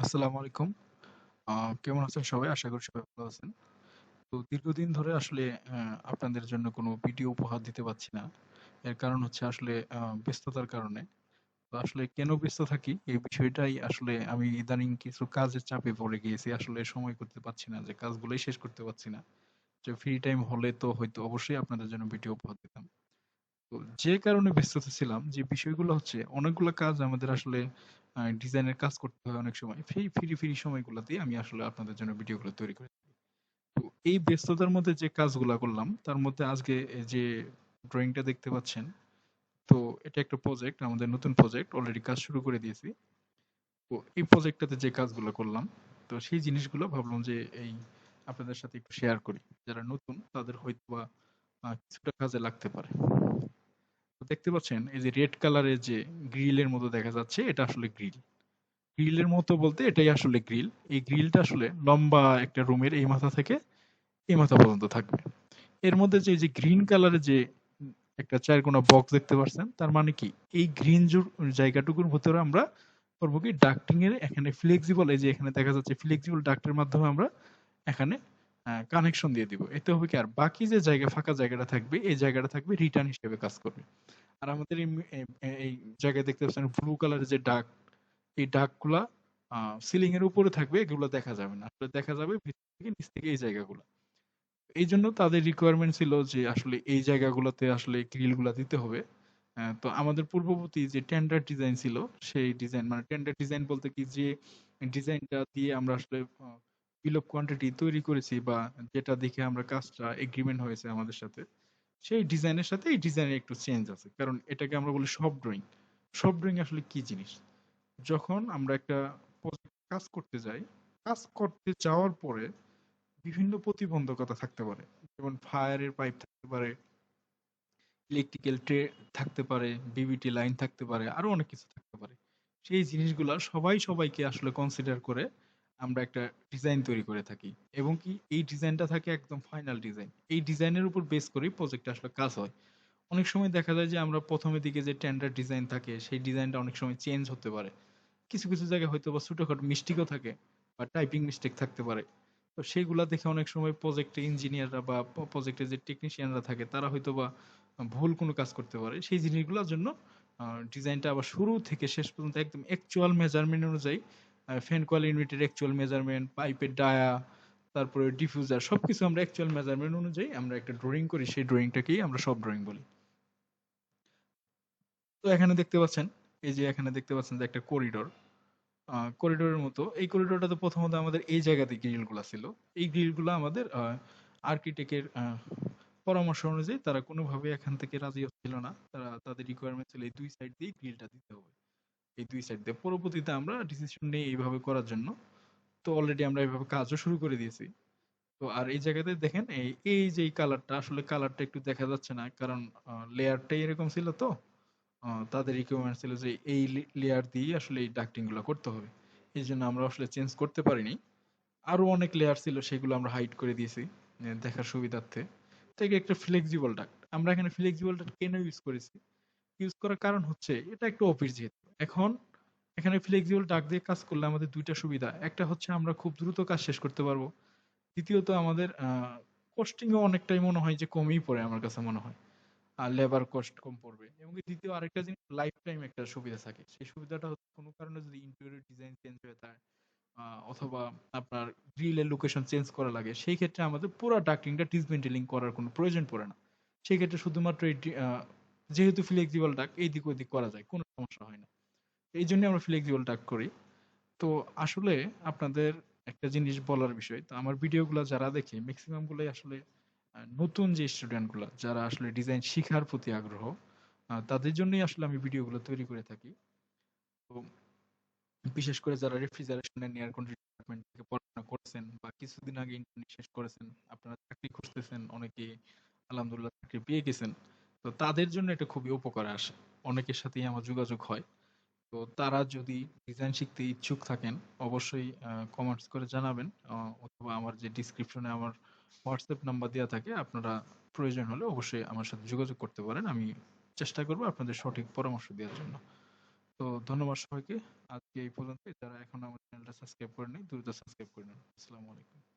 আসসালামু আলাইকুম। কেমন আছেন সবাই? আশা করি সবাই ভালো আছেন। তো দীর্ঘদিন ধরে আসলে আপনাদের জন্য কোনো ভিডিও উপহার দিতে না। এর কারণ হচ্ছে আসলে ব্যস্ততার কারণে। তো আসলে কেন ব্যস্ত থাকি এই বিষয়টাই আসলে আমি ইদানিং কিছু কাজের চাপে পড়ে গিয়েছি। আসলে সময় করতে পারছি না, যে কাজগুলোই শেষ করতে পারছি না। যে ফ্রি টাইম হলে তো হয়তো অবশ্যই আপনাদের জন্য ভিডিও উপহার দিতাম। তো যে কারণে ব্যস্ততা ছিলাম, যে বিষয়গুলো হচ্ছে, অনেকগুলো কাজ আমাদের আসলে ডিজাইনের কাজ করতে হয় অনেক সময়। সেই ফ্রি, ফ্রি সময়গুলোতেই আমি আসলে আপনাদের জন্য ভিডিওগুলো তৈরি করি। তো এই ব্যস্ততার মধ্যে যে কাজগুলা করলাম তার মধ্যে আজকে যে ড্রয়িংটা দেখতে পাচ্ছেন, তো এটা একটা প্রজেক্ট আমাদের নতুন প্রজেক্ট অলরেডি কাজ শুরু করে দিয়েছি। তো এই প্রজেক্টটাতে যে কাজগুলো করলাম তো সেই জিনিসগুলো ভাবলাম যে এই আপনাদের সাথে একটু শেয়ার করি। যারা নতুন তাদের হয়তো বা কিছুটা কাজে লাগতে পারে। দেখতে পাচ্ছেন এই যে রেড কালারের যে গ্রিলের মতো দেখা যাচ্ছে এটা আসলে গ্রিল। গ্রিলের মতো বলতে এটাই আসলে গ্রিল। এই গ্রিলটা আসলে লম্বা একটা রুমের এই মাথা থেকে এই মাথা পর্যন্ত থাকবে। এর মধ্যে যে, যে গ্রিন কালারের যে একটা চার চারকোনা বক্স দেখতে পারছেন তার মানে কি এই গ্রিন জায়গাটুকুর ভেতরে আমরা করব কি ডাক্টিং এর এখানে ফ্লেক্সিবল এই যে এখানে দেখা যাচ্ছে ফ্লেক্সিবল ডাক্টের মাধ্যমে আমরা এখানে কানেকশন দিয়ে দিব। এতে হবে কি, আর বাকি যে জায়গা, ফাঁকা জায়গাটা থাকবে, এই জায়গাটা থাকবে রিটার্ন হিসেবে কাজ করবে। আর আমাদের এই এই জায়গায় দেখতে পাচ্ছেন ব্লু কালারের যে ডাক্ট এই ডাক্টগুলা আ সিলিং এর উপরে থাকবে, এগুলো দেখা যাবে না। আসলে দেখা যাবে ভিতর থেকে, নিচ থেকে এই জায়গাগুলো। এইজন্য তাদের রিকোয়ারমেন্ট ছিল যে আসলে এই জায়গাগুলোতে আসলে গ্রিলগুলা দিতে হবে। তো আমাদের পূর্ববর্তী যে টেন্ডার ডিজাইন ছিল, সেই ডিজাইন মানে টেন্ডার ডিজাইন বলতে কি, যে ডিজাইনটা দিয়ে আমরা আসলে বিল অফ কোয়ান্টিটি তৈরি করেছি বা যেটা দেখে আমরা কাজটা এগ্রিমেন্ট হয়েছে আমাদের সাথে। সেই ডিজাইনের সাথে এই ডিজাইনের একটু চেঞ্জ আছে। কারণ এটাকে আমরা বলি শপ ড্রইং। শপ ড্রইং আসলে কি জিনিস? যখন আমরা একটা কাজ করতে যাই, কাজ করতে যাওয়ার পরে বিভিন্ন প্রতিবন্ধকতা থাকতে পারে। যেমন ফায়ার এর পাইপ থাকতে পারে ইলেকট্রিক্যাল ট্রে থাকতে পারে, বিবিটি লাইন থাকতে পারে, আরও অনেক কিছু থাকতে পারে। সেই জিনিসগুলা সবাই সবাইকে আসলে কনসিডার করে আমরা একটা ডিজাইন তৈরি করে থাকি। এবং কি এই ডিজাইনটা থাকে একদম ফাইনাল ডিজাইন। এই ডিজাইনের উপর বেস করেই প্রজেক্টটা আসলে কাজ হয়। অনেক সময় দেখা যায় যে আমরা ১ম এর দিকে যে টেন্ডার ডিজাইন থাকে সেই ডিজাইনটা অনেক সময় চেঞ্জ হতে পারে। কিছু, কিছু জায়গায় হয়তো বা ছোটখাটো মিস্টেকও থাকে বা টাইপিং মিস্টেক থাকতে পারে। তো সেগুলা দেখে অনেক সময় প্রজেক্টের ইঞ্জিনিয়াররা বা প্রজেক্টের যে টেকনিশিয়ানরা থাকে তারা হয়তো বা ভুল কোনো কাজ করতে পারে। সেই জিনিসগুলোর জন্য ডিজাইনটা আবার শুরু থেকে শেষ পর্যন্ত একদম অ্যাকচুয়াল মেজারমেন্ট অনুযায়ী ফ্যান কয়েল ইউনিটের অ্যাকচুয়াল মেজারমেন্ট, পাইপের ডায়া, তারপরে ডিফিউজার সবকিছু আমরা অ্যাকচুয়াল মেজারমেন্ট অনুযায়ী আমরা একটা ড্রইং করি। সেই ড্রইংটাকেই আমরা শপ ড্রইং বলি। তো এখানে দেখতে পাচ্ছেন, এই যে এখানে দেখতে পাচ্ছেন যে একটা করিডোর। করিডোরের মতো। এই করিডোরটাতে প্রথমত আমাদের এই জায়গাতে গ্রিলগুলা ছিল। এই গ্রিলগুলা আমাদের আ আর্কিটেক্ট এর পরামর্শ অনুযায়ী তারা কোনোভাবেই এখান থেকে রাজি হচ্ছিল না। তারা তাদের রিকোয়ারমেন্ট ছিল এই দুই সাইড দিয়েই গ্রিলটা দিতে হবে। এই ২ সাইড দিয়ে। পরবর্তীতে আমরা ডিসিশন নেই এইভাবে করার জন্য। তো অলরেডি আমরা এভাবে কাজও শুরু করে দিয়েছি। তো আর এই জায়গাতে দেখেন এই, এই যে এই কালারটা আসলে কালারটা একটু দেখা যাচ্ছে না। কারণ লেয়ারটাই এরকম ছিল তো। তাদের রিকোয়ারমেন্ট ছিল যে এই লেয়ার দিয়েই আসলে এই ডাক্টিংগুলা করতে হবে। এজন্য আমরা আসলে চেঞ্জ করতে পারিনি। আরও অনেক লেয়ার ছিল সেগুলো আমরা হাইড করে দিয়েছি দেখার সুবিধার্থে। এটা একটা ফ্লেক্সিবল ডাক্ট। আমরা এখানে ফ্লেক্সিবল ডাক্ট কেন ইউজ করেছি? ইউজ করার কারণ হচ্ছে এটা একটু অফিস যেহেতু। এখন এখানে ফ্লেক্সিবল ডাক্ট দিয়ে কাজ করলে আমাদের ২ টা সুবিধা। একটা হচ্ছে আমরা খুব দ্রুত কাজ শেষ করতে পারব। দ্বিতীয়ত আমাদের আ কস্টিং ও অনেকটাই মনে হয় যে কমই পড়ে আমার কাছে মনে হয়। আর লেবার কস্ট কম পড়বে। এবং দ্বিতীয় আরেকটা জিনিস লাইফ টাইম একটা সুবিধা থাকে। সেই সুবিধাটা হচ্ছে কোনো কারণে যদি ইন্টেরিয়র ডিজাইন চেঞ্জ হয়ে যায় অথবা আপনার গ্রিল এর লোকেশন চেঞ্জ করা লাগে, সেই ক্ষেত্রে আমাদের পুরা ডাক্টিংটা ডিসমেন্টলিং করার কোনো প্রয়োজন পড়ে না। সেই ক্ষেত্রে শুধুমাত্র এই যেহেতু ফ্লেক্সিবল ডাক্ট এদিক ওদিক করা যায়। কোনো সমস্যা হয় না। এইজন্যই আমরা ফ্লেক্সিবল ডাক্ট করি। তো আসলে আপনাদের একটা জিনিস বলার বিষয়। তো আমার ভিডিওগুলা যারা দেখে মেক্সিমাম গুলাই আসলে নতুন যে স্টুডেন্টগুলা যারা আসলে ডিজাইন শিখার প্রতি আগ্রহ তাদের জন্যই আসলে আমি ভিডিওগুলো তৈরি করে থাকি। তো বিশেষ করে যারা refrigeration and air conditioning department থেকে পড়াশোনা করছেন বা কিছুদিন আগে ইন্টার্নি শেষ করেছেন, আপনারা চাকরি খুঁজতেছেন, অনেকে আলহামদুলিল্লাহ চাকরি পেয়ে গেছেন। তো তাদের জন্য এটা খুবই উপকারে আসে। অনেকের সাথেই আমার যোগাযোগ হয়। তো তারা যদি ডিজাইন শিখতে ইচ্ছুক থাকেন, অবশ্যই কমেন্টস করে জানাবেন। অথবা আমার যে ডেসক্রিপশনে আমার WhatsApp নাম্বার দেয়া থাকে, আপনারা প্রয়োজন হলে অবশ্যই আমার সাথে যোগাযোগ করতে পারেন। আমি চেষ্টা করব আপনাদের সঠিক পরামর্শ দেওয়ার জন্য। তো ধন্যবাদ সবাইকে। আজকে এই পর্যন্তই। যারা এখনও আমার চ্যানেলটা সাবস্ক্রাইব করে নেই দ্রুত সাবস্ক্রাইব করে নিন আসসালামু আলাইকুম